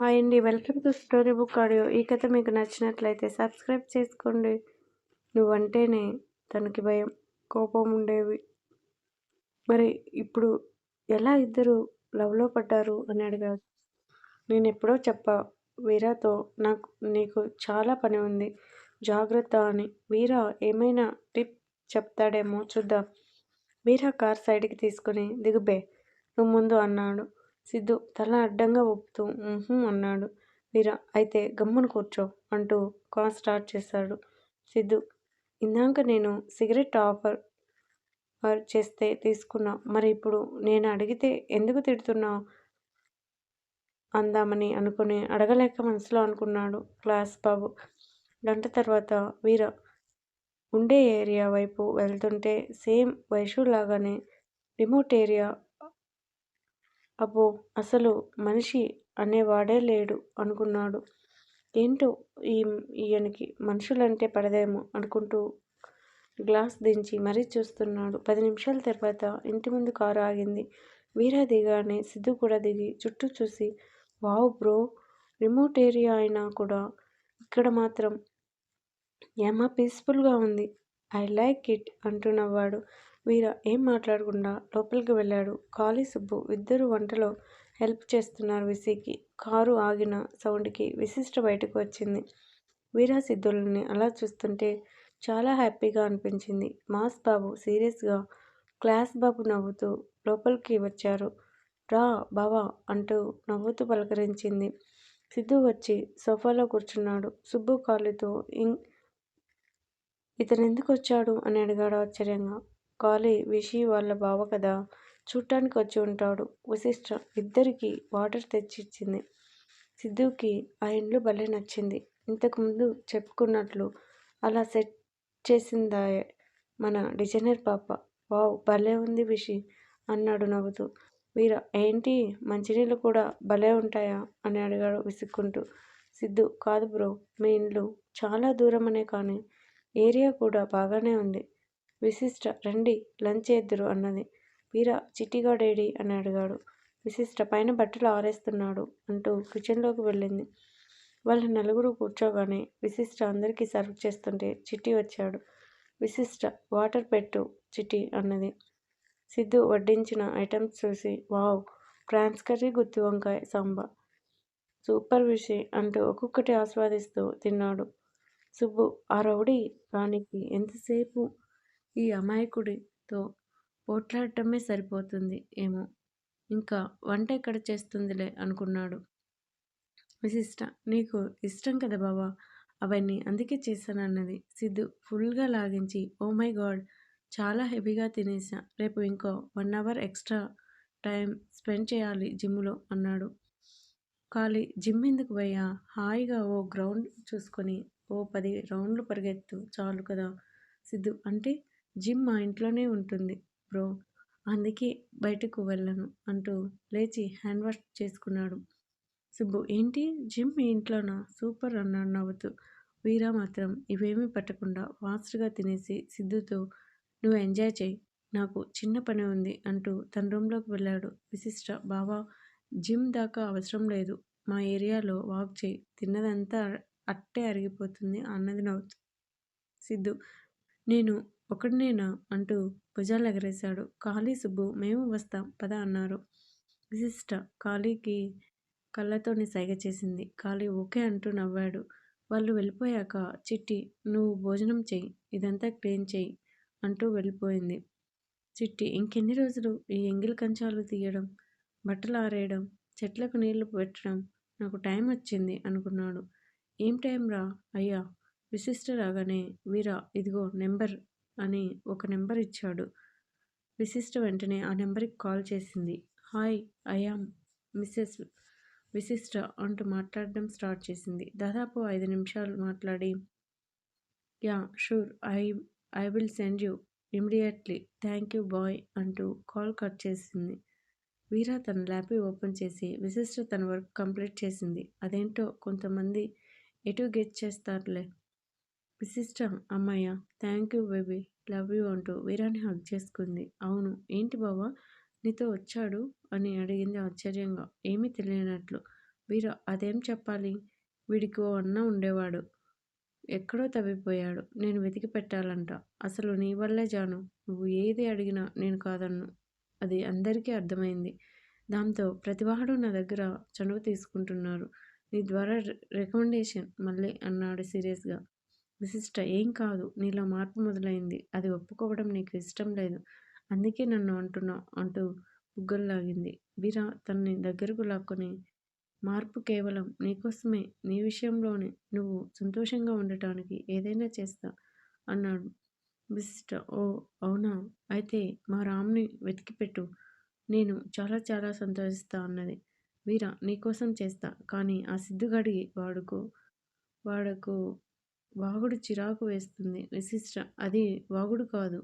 Hi అండి. Welcome to story book audio. ఈ కథ మీకు నచ్చినట్లయితే సబ్స్క్రైబ్ చేసుకోండి. నువ్వంటేనే తనకి భయం కోపం ఉండేవి. మరి ఇప్పుడు ఎలా ఇద్దరు లవ్లో పడ్డారు అని అడిగారు. నేను ఎప్పుడో చెప్పా వీరాతో నాకు నీకు చాలా పని ఉంది. జాగ్రత్త అని. వీరా ఏమైనా టిప్ చెప్తాడేమో చూద్దాం. వీరా కార్ సైడ్కి తీసుకుని దిగుబే నువ్వు ముందు అన్నాడు. సిద్ధు తల అడ్డంగా ఒప్పుతూ అన్నాడు. వీర అయితే గమ్మును కూర్చో అంటూ కాల్ స్టార్ట్ చేశాడు సిద్ధు. ఇందాక నేను సిగరెట్ ఆఫర్ చేస్తే తీసుకున్నా మరి ఇప్పుడు నేను అడిగితే ఎందుకు తిడుతున్నావు? అందామని అనుకుని అడగలేక మనసులో అనుకున్నాడు క్లాస్ బాబు. గంట తర్వాత వీర ఉండే ఏరియా వైపు వెళ్తుంటే సేమ్ వైషులాగానే రిమోట్ ఏరియా అబ్బో అసలు మనిషి అనేవాడే లేడు అనుకున్నాడు. ఏంటో ఈ ఈయనకి మనుషులంటే పడదేమో అనుకుంటూ గ్లాస్ దించి మరీ చూస్తున్నాడు. పది నిమిషాల తర్వాత ఇంటి ముందు కారు ఆగింది. వీరా దిగానే సిద్ధు కూడా దిగి చుట్టూ చూసి వావ్ బ్రో రిమోట్ ఏరియా అయినా కూడా ఇక్కడ మాత్రం ఏమా పీస్ఫుల్గా ఉంది. ఐ లైక్ ఇట్ అంటూ నవ్వాడు. వీర ఏం మాట్లాడకుండా లోపలికి వెళ్ళాడు. కాళీ సుబ్బు ఇద్దరు వంటలో హెల్ప్ చేస్తున్నారు విసికి. కారు ఆగిన సౌండ్కి విశిష్ట బయటకు వచ్చింది. వీరా సిద్ధులని అలా చూస్తుంటే చాలా హ్యాపీగా అనిపించింది. మాస్ బాబు సీరియస్గా క్లాస్ బాబు నవ్వుతూ లోపలికి వచ్చారు. రా బావా అంటూ నవ్వుతూ పలకరించింది. సిద్ధు వచ్చి సోఫాలో కూర్చున్నాడు. సుబ్బు కాళితో ఇంగ్ ఇతను ఎందుకు వచ్చాడు అని అడిగాడు ఆశ్చర్యంగా. కాళీ విషి వాళ్ళ బావ కదా. చూట్టానికి వచ్చి ఉంటాడు. వశిష్ట ఇద్దరికి వాటర్ తెచ్చిచ్చింది. సిద్ధుకి ఆ ఇల్లు భలే నచ్చింది. ఇంతకుముందు చెప్పుకున్నట్లు అలా సెట్ చేసిందాయే మన డిజైనర్ పాప. వావ్ భలే ఉంది విషి అన్నాడు నవ్వుతూ. వీర ఏంటి? మంచినీళ్ళు కూడా భలే ఉంటాయా? అని అడిగాడు విసుక్కుంటూ. సిద్ధు కాదు బ్రో మీ ఇండ్లు చాలా దూరం అనే కానీ ఏరియా కూడా బాగానే ఉంది. విశిష్ట రండి లంచ్ చేద్దురు అన్నది. వీర చిట్టిగాడేడి అని అడిగాడు. విశిష్ట పైన బట్టలు ఆరేస్తున్నాడు అంటూ కిచెన్లోకి వెళ్ళింది. వాళ్ళ నలుగురు కూర్చోగానే విశిష్ట అందరికీ సర్వ్ చేస్తుంటే చిట్టి వచ్చాడు. విశిష్ట వాటర్ పెట్టు చిట్టి అన్నది. సిద్ధు వడ్డించిన ఐటమ్స్ చూసి వావ్ ప్రాన్స్ కర్రీ గుత్తి వంకాయ సాంబా. సూపర్ విషి అంటూ ఒక్కొక్కటి ఆస్వాదిస్తూ తిన్నాడు. సుబ్బు ఆ రౌడీ దానికి ఎంతసేపు ఈ అమాయకుడితో పోట్లాడటమే సరిపోతుంది ఏమో. ఇంకా వంట ఎక్కడ చేస్తుందిలే అనుకున్నాడు. విశిష్ట నీకు ఇష్టం కదా బావా? అవన్నీ అందుకే చేశానన్నది. సిద్ధు ఫుల్గా లాగించి ఓ మై గాడ్ చాలా హెవీగా తినేసా రేపు ఇంకో one hour extra time spend చేయాలి జిమ్లో అన్నాడు. ఖాళీ జిమ్ ఎందుకు పోయా హాయిగా ఓ గ్రౌండ్ చూసుకొని ఓ పది రౌండ్లు పరిగెత్తు చాలు కదా. సిద్ధు అంటే జిమ్ మా ఇంట్లోనే ఉంటుంది బ్రో. అందుకే బయటకు వెళ్ళను అంటూ లేచి హ్యాండ్ వాష్ చేసుకున్నాడు. సుబ్బు ఏంటి? జిమ్ మీ ఇంట్లోనా? సూపర్ అన్నాడు నవ్వుతూ. వీరా మాత్రం ఇవేమీ పట్టకుండా ఫాస్ట్గా తినేసి సిద్ధుతో నువ్వు ఎంజాయ్ చేయి నాకు చిన్న పని ఉంది అంటూ తన రూమ్లోకి వెళ్ళాడు. విశిష్ట బావా జిమ్ దాకా అవసరం లేదు మా ఏరియాలో వాక్ చేయి తిన్నదంతా అట్టే అరిగిపోతుంది అన్నది నవ్వుతూ. సిద్ధు నేను ఒకడినేనా? అంటూ భుజాలు ఎగరేశాడు ఖాళీ సుబ్బు మేము వస్తాం పద అన్నారు. విశిష్ట ఖాళీకి కళ్ళతోని సైగ చేసింది. ఖాళీ ఓకే అంటూ నవ్వాడు. వాళ్ళు వెళ్ళిపోయాక చిట్టి నువ్వు భోజనం చెయ్యి ఇదంతా క్లీన్ చెయ్యి అంటూ వెళ్ళిపోయింది. చిట్టి ఇంకెన్ని రోజులు ఈ ఎంగిల్ కంచాలు తీయడం బట్టలు ఆరేయడం చెట్లకు నీళ్ళు పెట్టడం నాకు టైం వచ్చింది అనుకున్నాడు. ఏం టైం రా? అయ్యా విశిష్ట రాగానే వీరా ఇదిగో నెంబర్ అని ఒక నెంబర్ ఇచ్చాడు. విశిష్ట వెంటనే ఆ నెంబర్కి కాల్ చేసింది. హాయ్ ఐఆమ్ మిస్సెస్ విశిష్ట అంటూ మాట్లాడడం స్టార్ట్ చేసింది. దాదాపు ఐదు నిమిషాలు మాట్లాడి ya sure I I will send you immediately thank you bye అంటూ కాల్ కట్ చేసింది. వీరా తన ల్యాప్ ఓపెన్ చేసి విశిష్ట తన వర్క్ కంప్లీట్ చేసింది. అదేంటో కొంతమంది ఎటు గెట్ చేస్తారులే. విశిష్ట అమ్మయ్య thank you baby love you అంటూ వీరాని హగ్ చేసుకుంది. అవును ఏంటి బావా? నీతో వచ్చాడు? అని అడిగింది ఆశ్చర్యంగా. ఏమీ తెలియనట్లు. వీర అదేం చెప్పాలి? వీడికి ఓ అన్న ఉండేవాడు. ఎక్కడో తవ్విపోయాడు. నేను వెతికి పెట్టాలంట. అసలు నీ వల్లే జాను. నువ్వు ఏది అడిగినా నేను కాదన్ను. అది అందరికీ అర్థమైంది. దాంతో ప్రతివాడు నా దగ్గర చనువు తీసుకుంటున్నారు. నీ ద్వారా రికమెండేషన్ మళ్ళీ అన్నాడు సీరియస్గా. విశిష్ట. ఏం కాదు. నీలో మార్పు మొదలైంది. అది ఒప్పుకోవడం నీకు ఇష్టం లేదు. అందుకే నన్ను అంటున్నావు అంటూ బుగ్గల్లాగింది. వీరా తనని దగ్గరకు లాక్కొని మార్పు కేవలం నీకోసమే నీ విషయంలోనే. నువ్వు సంతోషంగా ఉండటానికి ఏదైనా చేస్తా అన్నాడు విశిష్ట. ఓ అవునా? అయితే మా రామ్ని వెతికిపెట్టు. నేను చాలా చాలా సంతోషిస్తా అన్నది. వీరా నీకోసం చేస్తా. కానీ ఆ సిద్ధుగడి వాడుకు వాడకు వాగుడు చిరాకు వేస్తుంది. విశిష్ట. అది వాగుడు కాదు.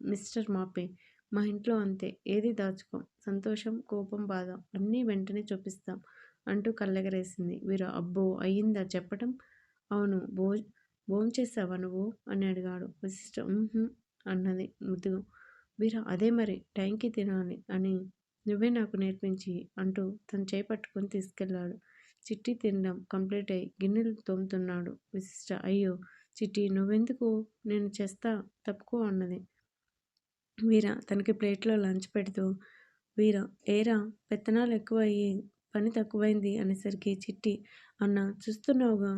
మిస్టర్ మాపే. మా ఇంట్లో అంతే. ఏది దాచుకోం. సంతోషం కోపం బాధ అన్నీ వెంటనే చూపిస్తాం అంటూ కళ్ళెగరేసింది. వీరు అబ్బో! అయ్యిందా చెప్పటం? అవును. భో భోంచేసావా నువ్వు? అని అడిగాడు. విశిష్ట. అన్నది ముద్దుగా వీరా అదే మరి. టైంకి తినాలి అని నువ్వే నాకు నేర్పించి అంటూ తను చేపట్టుకొని తీసుకెళ్ళాడు. చిట్టి తినడం కంప్లీట్ అయ్యి గిన్నెలు తోముతున్నాడు విశిష్ట. అయ్యో చిట్టి నువ్వెందుకు? నేను చేస్తా తప్పుకో అన్నది. వీర తనకి ప్లేట్లో లంచ్ పెడుతూ వీర ఏరా పెత్తనాలు ఎక్కువ అయ్యి పని తక్కువైంది అనేసరికి చిట్టి అన్న చూస్తున్నావుగా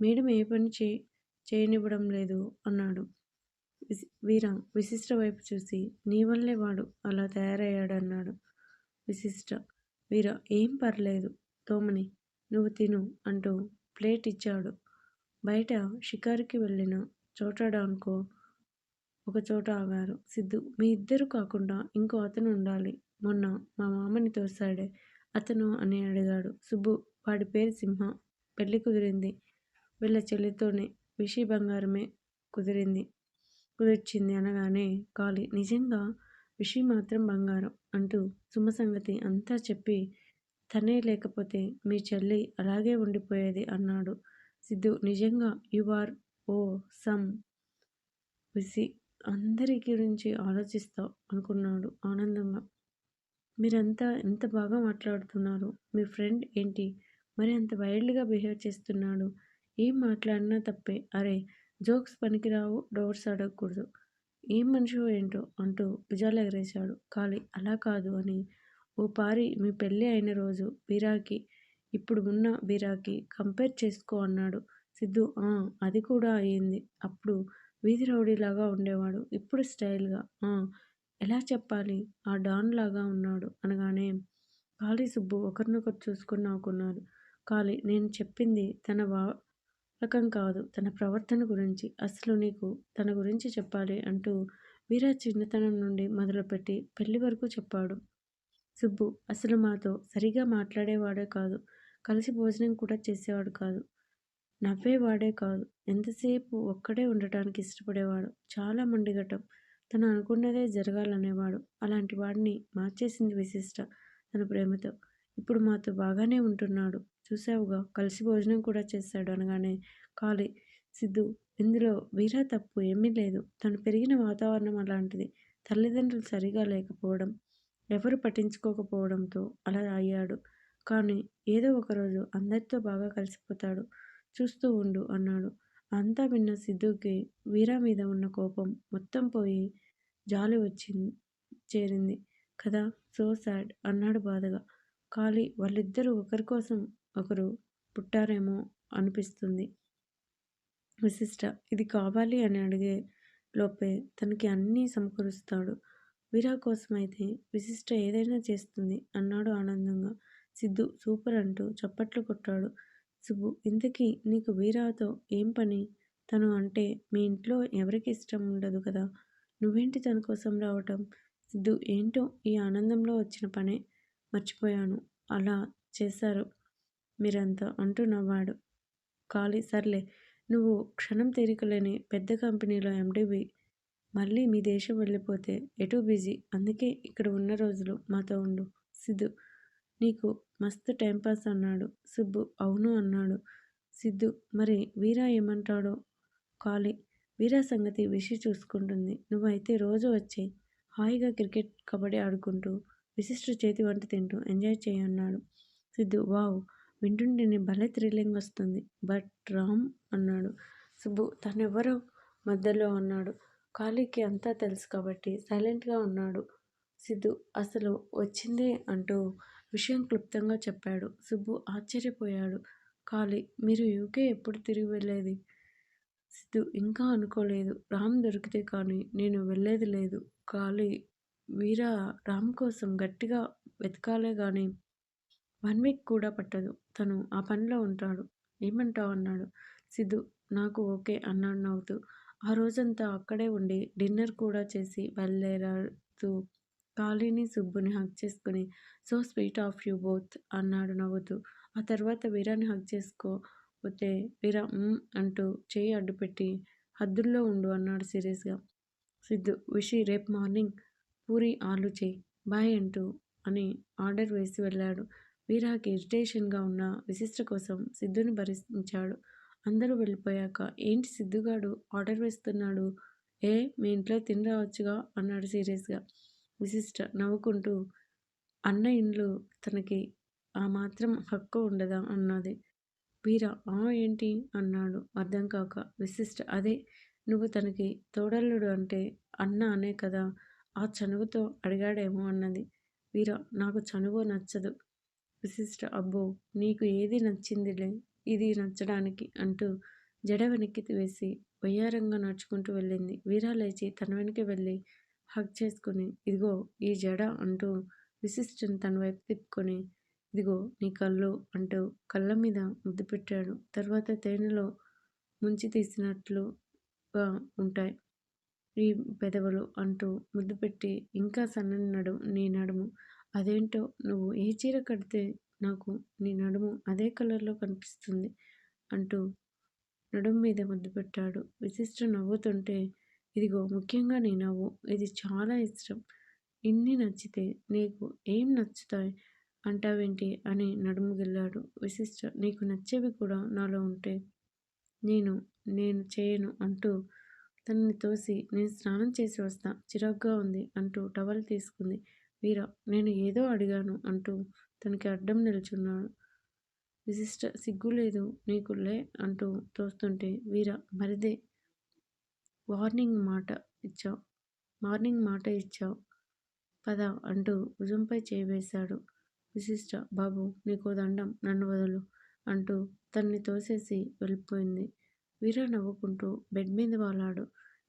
మేడం ఏ పని చే చేయనివ్వడం లేదు అన్నాడు. వీర విశిష్ట వైపు చూసి నీ వల్లే వాడు అలా తయారయ్యాడు అన్నాడు విశిష్ట. వీర ఏం పర్లేదు తోమని నువ్వు తిను అంటూ ప్లేట్ ఇచ్చాడు. బయట షికారుకి వెళ్ళిన చోటడానుకో ఒక చోట ఆగారు సిద్ధు. మీ ఇద్దరు కాకుండా ఇంకో అతను ఉండాలి. మొన్న మా మామని తోసాడే అతను అని అడిగాడు. సుబ్బు వాడి పేరు సింహ. పెళ్ళి కుదిరింది. వీళ్ళ చెల్లితోనే విషి బంగారమే కుదిరింది. కుదిర్చింది అనగానే కాలి. నిజంగా విషి మాత్రం బంగారం అంటూ సుమ సంగతి అంతా చెప్పి తనే లేకపోతే మీ చెల్లి అలాగే ఉండిపోయేది అన్నాడు సిద్ధు. నిజంగా యు ఆర్ ఓ సమ్ విసి అందరి గురించి ఆలోచిస్తావు అనుకున్నాడు ఆనందంగా. మీరంతా ఎంత బాగా మాట్లాడుతున్నారు? మీ ఫ్రెండ్ ఏంటి? మరి అంత వైల్డ్గా బిహేవ్ చేస్తున్నాడు. ఏం మాట్లాడినా తప్పే. అరే జోక్స్ పనికిరావు డోర్స్ అడగకూడదు. ఏం మనిషి ఏంటో అంటూ భుజాలు ఎగరేశాడు. ఖాళీ అలా కాదు అని ఓ పారి మీ పెళ్ళి అయిన రోజు వీరాకి ఇప్పుడు ఉన్న వీరాకి కంపేర్ చేసుకో అన్నాడు. సిద్ధు అది కూడా అయ్యింది అప్పుడు వీధి రౌడీలాగా ఉండేవాడు. ఇప్పుడు స్టైల్గా ఎలా చెప్పాలి? ఆ డాన్ లాగా ఉన్నాడు. అనగానే కాళీ సుబ్బు ఒకరినొకరు చూసుకుని నవ్వుకున్నారు. కాళీ నేను చెప్పింది తన వాడకం కాదు తన ప్రవర్తన గురించి. అసలు నీకు తన గురించి చెప్పాలి అంటూ వీరా చిన్నతనం నుండి మొదలుపెట్టి పెళ్ళి వరకు చెప్పాడు. సుబ్బు అసలు మాతో సరిగా మాట్లాడేవాడే కాదు. కలిసి భోజనం కూడా చేసేవాడు కాదు. నవ్వేవాడే కాదు. ఎంతసేపు ఒక్కడే ఉండటానికి ఇష్టపడేవాడు. చాలా మండిగటం తను అనుకున్నదే జరగాలనేవాడు. అలాంటి వాడిని మార్చేసింది విశిష్ట తన ప్రేమతో. ఇప్పుడు మాతో బాగానే ఉంటున్నాడు. చూసావుగా కలిసి భోజనం కూడా చేశాడు అనగానే కాలి సిద్ధు ఇందులో వీరా తప్పు ఏమీ లేదు. తను పెరిగిన వాతావరణం అలాంటిది. తల్లిదండ్రులు సరిగా లేకపోవడం ఎవరు పట్టించుకోకపోవడంతో అలా అయ్యాడు. కానీ ఏదో ఒకరోజు అందరితో బాగా కలిసిపోతాడు చూస్తూ ఉండు అన్నాడు. అంతా విన్న సిద్ధుకి వీరా మీద ఉన్న కోపం మొత్తం పోయి జాలి వచ్చింది చేరింది. కదా సో సాడ్ అన్నాడు బాధగా. ఖాళీ వాళ్ళిద్దరూ ఒకరి కోసం ఒకరు పుట్టారేమో అనిపిస్తుంది. విశిష్ట ఇది కావాలి అని అడిగే లోపే తనకి అన్నీ సమకూరుస్తాడు. వీరా కోసం అయితే విశిష్ట ఏదైనా చేస్తుంది అన్నాడు ఆనందంగా. సిద్ధు సూపర్ అంటూ చప్పట్లు కొట్టాడు. సుబ్బు ఇంతకీ నీకు వీరాతో ఏం పని? తను అంటే మీ ఇంట్లో ఎవరికి ఇష్టం ఉండదు కదా? నువ్వేంటి తన కోసం రావటం? సిద్ధు ఏంటో ఈ ఆనందంలో వచ్చిన పనే మర్చిపోయాను. అలా చేశారు మీరంతా అంటూ నవ్వాడు. ఖాళీ సర్లే నువ్వు క్షణం తీరికలేని పెద్ద కంపెనీలో ఎండివి మళ్ళీ మీ దేశం వెళ్ళిపోతే ఎటు బిజీ. అందుకే ఇక్కడ ఉన్న రోజులు మాతో ఉండు. సిద్ధు నీకు మస్తు టైంపాస్ అన్నాడు. సుబ్బు అవును అన్నాడు. సిద్ధు మరి వీరా ఏమంటాడో? కాలి వీరా సంగతి విషి చూసుకుంటుంది. నువ్వైతే రోజు వచ్చి హాయిగా క్రికెట్ కబడ్డీ ఆడుకుంటూ విశిష్ట చేతి వంట తింటూ ఎంజాయ్ చేయన్నాడు సిద్ధు. వావ్! వింటుంటేనే భలే థ్రిల్లింగ్ వస్తుంది. బట్ రామ్ అన్నాడు. సుబ్బు తనెవరో మధ్యలో అన్నాడు. కాళీకి అంతా తెలుసు కాబట్టి సైలెంట్గా ఉన్నాడు. సిద్ధు అసలు వచ్చిందే అంటూ విషయం క్లుప్తంగా చెప్పాడు. సుబ్బు ఆశ్చర్యపోయాడు. కాళీ మీరు యూకే ఎప్పుడు తిరిగి వెళ్ళేది? సిద్ధు ఇంకా అనుకోలేదు. రామ్ దొరికితే కానీ నేను వెళ్ళేది లేదు. కాళీ వీరా రామ్ కోసం గట్టిగా వెతకాలే కానీ వన్ వీక్ కూడా పట్టదు. తను ఆ పనిలో ఉంటాడు. ఏమంటావు? అన్నాడు. సిద్ధు నాకు ఓకే అన్నాడు నవ్వుతూ. ఆ రోజంతా అక్కడే ఉండి డిన్నర్ కూడా చేసి బయలుదేరాడుతూ కాళీని సుబ్బుని హక్ చేసుకుని so sweet of you both అన్నాడు నవ్వుతూ. ఆ తర్వాత వీరాని హక్ చేసుకోపోతే వీరా అంటూ చేయి అడ్డుపెట్టి హద్దుల్లో ఉండు అన్నాడు సీరియస్గా. సిద్ధు విషి రేపు మార్నింగ్ పూరి ఆలు చేయి బాయ్ అంటూ అని ఆర్డర్ వేసి వెళ్ళాడు. వీరాకి ఇరిటేషన్గా ఉన్న విశిష్ట కోసం సిద్ధుని భరించాడు. అందరూ వెళ్ళిపోయాక ఏంటి సిద్ధుగాడు? ఆర్డర్ వేస్తున్నాడు. ఏ మీ ఇంట్లో తిని రావచ్చుగా? అన్నాడు సీరియస్గా. విశిష్ట నవ్వుకుంటూ అన్న ఇండ్లు తనకి ఆ మాత్రం హక్కు ఉండదా? అన్నది. వీర? ఆ ఏంటి? అన్నాడు అర్థం కాక. విశిష్ట అదే నువ్వు తనకి తోడల్లుడు అంటే అన్న అనే కదా ఆ చనువుతో అడిగాడేమో అన్నది. వీర నాకు చనువు నచ్చదు. విశిష్ట అబ్బో నీకు ఏది నచ్చిందిలే? ఇది నచ్చడానికి అంటూ జడ వెనక్కి వేసి వయ్యారంగా నడుచుకుంటూ వెళ్ళింది. వీరా లేచి తన వెనక్కి వెళ్ళి హక్ చేసుకుని ఇదిగో ఈ జడ అంటూ విశిష్టను తన వైపు తిప్పుకొని ఇదిగో నీ కళ్ళు అంటూ కళ్ళ మీద ముద్దు పెట్టాడు. తర్వాత తేనెలో ముంచి తీసినట్లుగా ఉంటాయి ఈ పెదవులు అంటూ ముద్దు పెట్టి ఇంకా సన్నని నడుము నీ నడుము అదేంటో నువ్వు ఏ చీర కడితే నాకు నీ నడుము అదే కలర్లో కనిపిస్తుంది అంటూ నడుము మీద ముద్దు పెట్టాడు. విశిష్ట నవ్వుతుంటే ఇదిగో ముఖ్యంగా నీ నవ్వు ఇది చాలా ఇష్టం. ఇన్ని నచ్చితే నీకు ఏం నచ్చుతాయి? అంటావేంటి? అని నడుము గిల్లాడు. విశిష్ట నీకు నచ్చేవి కూడా నాలో ఉంటే నేను నేను చేయను అంటూ తనని తోసి నేను స్నానం చేసి వస్తా చిరాగ్గా ఉంది అంటూ టవల్ తీసుకుంది. వీర నేను ఏదో అడిగాను అంటూ తనకి అడ్డం నిల్చున్నాడు. విశిష్ట సిగ్గులేదు నీకులే అంటూ తోస్తుంటే వీర మరిదే. వార్నింగ్ మాట ఇచ్చావు. మార్నింగ్ మాట ఇచ్చావు. పద అంటూ భుజంపై చేయవేశాడు విశిష్ట బాబు నీకో దండం నన్ను వదులు అంటూ తన్ని తోసేసి వెళ్ళిపోయింది. వీర నవ్వుకుంటూ బెడ్ మీద వాలాడు.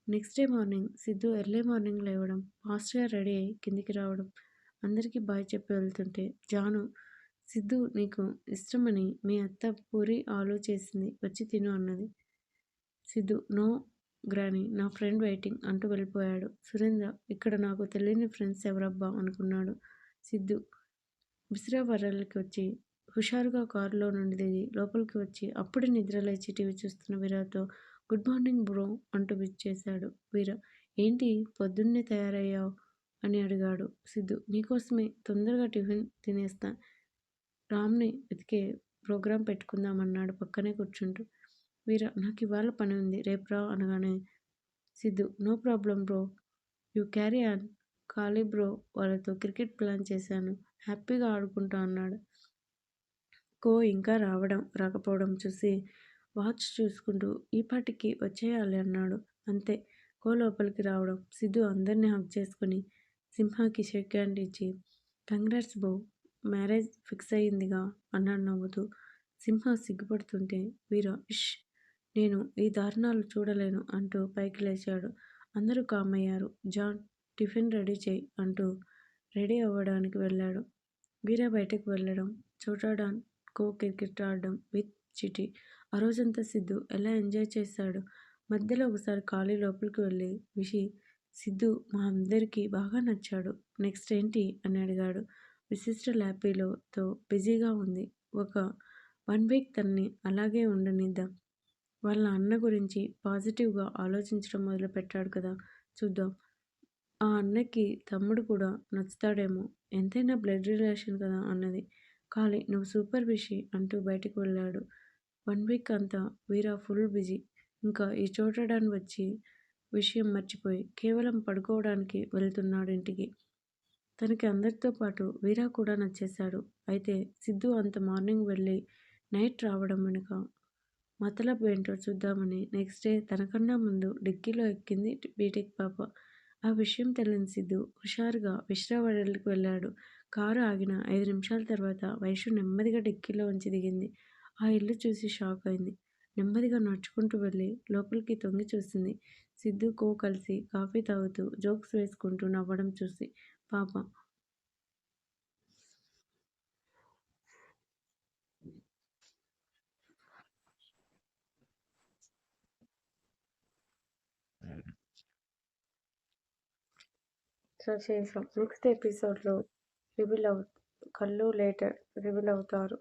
Next day morning Siddhu early morning లేవడం ఫాస్ట్గా రెడీ అయ్యి కిందికి రావడం అందరికీ బాయ్ చెప్పి వెళ్తుంటే జాను సిద్ధు నీకు ఇష్టమని మీ అత్త పూరి ఆలో చేసింది వచ్చి తిను అన్నది. సిద్ధు నో గ్రాని నా ఫ్రెండ్ వెయిటింగ్ అంటూ వెళ్ళిపోయాడు. సురేంద్ర ఇక్కడ నాకు తెలియని ఫ్రెండ్స్ ఎవరబ్బా అనుకున్నాడు సిద్ధు. విసిరావరలకి వచ్చి హుషారుగా కారులో నుండి దిగి లోపలికి వచ్చి అప్పుడే నిద్ర లేచి టీవీ చూస్తున్న వీరాతో గుడ్ మార్నింగ్ బ్రో అంటూ విచ్ చేశాడు వీర. ఏంటి పొద్దున్నే తయారయ్యావు? అని అడిగాడు సిద్ధు. నీకోసమే తొందరగా టిఫిన్ తినేస్తా. రామ్ని వెతికే ప్రోగ్రాం పెట్టుకుందామన్నాడు పక్కనే కూర్చుంటూ. వీర నాకు ఇవాళ పని ఉంది. రేపు రా అనగానే Siddhu. No problem bro. You carry on. ఖాళీ బ్రో. వాళ్ళతో క్రికెట్ ప్లాన్ చేశాను. హ్యాపీగా ఆడుకుంటా అన్నాడు. కో ఇంకా రావడం రాకపోవడం చూసి వాచ్ చూసుకుంటూ ఈ పాటికి వచ్చేయాలి అన్నాడు. అంతే. కో లోపలికి రావడం. సిద్ధు అందరినీ హక్ చేసుకుని సింహాకి షేక్ హ్యాండ్ ఇచ్చి కంగ్రాట్స్ బో మ్యారేజ్ ఫిక్స్ అయ్యిందిగా అన్నాడు నవ్వుతూ. సింహ సిగ్గుపడుతుంటే వీరా ఇష్ నేను ఈ దారుణాలు చూడలేను అంటూ పైకి లేచాడు. అందరూ కామయ్యారు జాన్ టిఫిన్ రెడీ చేయి అంటూ రెడీ అవ్వడానికి వెళ్ళాడు. వీరా బయటకు వెళ్ళడం చోటాడాన్ కో క్రికెట్ ఆడడం విత్ చిటి. ఆ రోజంతా సిద్ధు ఎలా ఎంజాయ్ చేశాడు మధ్యలో ఒకసారి ఖాళీ లోపలికి వెళ్ళి విషి సిద్ధు మా అందరికీ బాగా నచ్చాడు. నెక్స్ట్ ఏంటి? అని అడిగాడు. విశిష్ట ల్యాపీలోతో బిజీగా ఉంది. ఒక వన్ వీక్ తనని అలాగే ఉండనిద్దాం. వాళ్ళ అన్న గురించి పాజిటివ్గా ఆలోచించడం మొదలు పెట్టాడు కదా. చూద్దాం. ఆ అన్నకి తమ్ముడు కూడా నచ్చుతాడేమో. ఎంతైనా బ్లడ్ రిలేషన్ కదా అన్నది. ఖాళీ నువ్వు సూపర్ బిషి అంటూ బయటకు వెళ్ళాడు. వన్ వీక్ అంతా వీరా ఫుల్ బిజీ. ఇంకా ఈ చూడడానికి వచ్చి విషయం మర్చిపోయి కేవలం పడుకోవడానికి వెళ్తున్నాడు ఇంటికి తనకి అందరితో పాటు వీరా కూడా నచ్చేశాడు. అయితే సిద్ధు అంత మార్నింగ్ వెళ్ళి నైట్ రావడం వెనుక మతలబ్ ఏంటో చూద్దామని నెక్స్ట్ డే తనకన్నా ముందు డిక్కీలో ఎక్కింది బీటెక్ పాప. ఆ విషయం తెలియని సిద్ధు హుషారుగా విశ్రావాడలికి వెళ్ళాడు. కారు ఆగిన ఐదు నిమిషాల తర్వాత వైషు నెమ్మదిగా డిక్కీలో ఉంచి దిగింది. ఆ ఇల్లు చూసి షాక్ అయింది. నెమ్మదిగా నడుచుకుంటూ వెళ్ళి లోపలికి తొంగి చూసింది. సిద్ధుకో కలిసి కాఫీ తాగుతూ జోక్స్ వేసుకుంటూ నవ్వడం చూసి పాప సో చేసాం నెక్స్ట్ ఎపిసోడ్లో రివీల్ అవు కళ్ళు లేటర్ రివీల్ అవుతారు.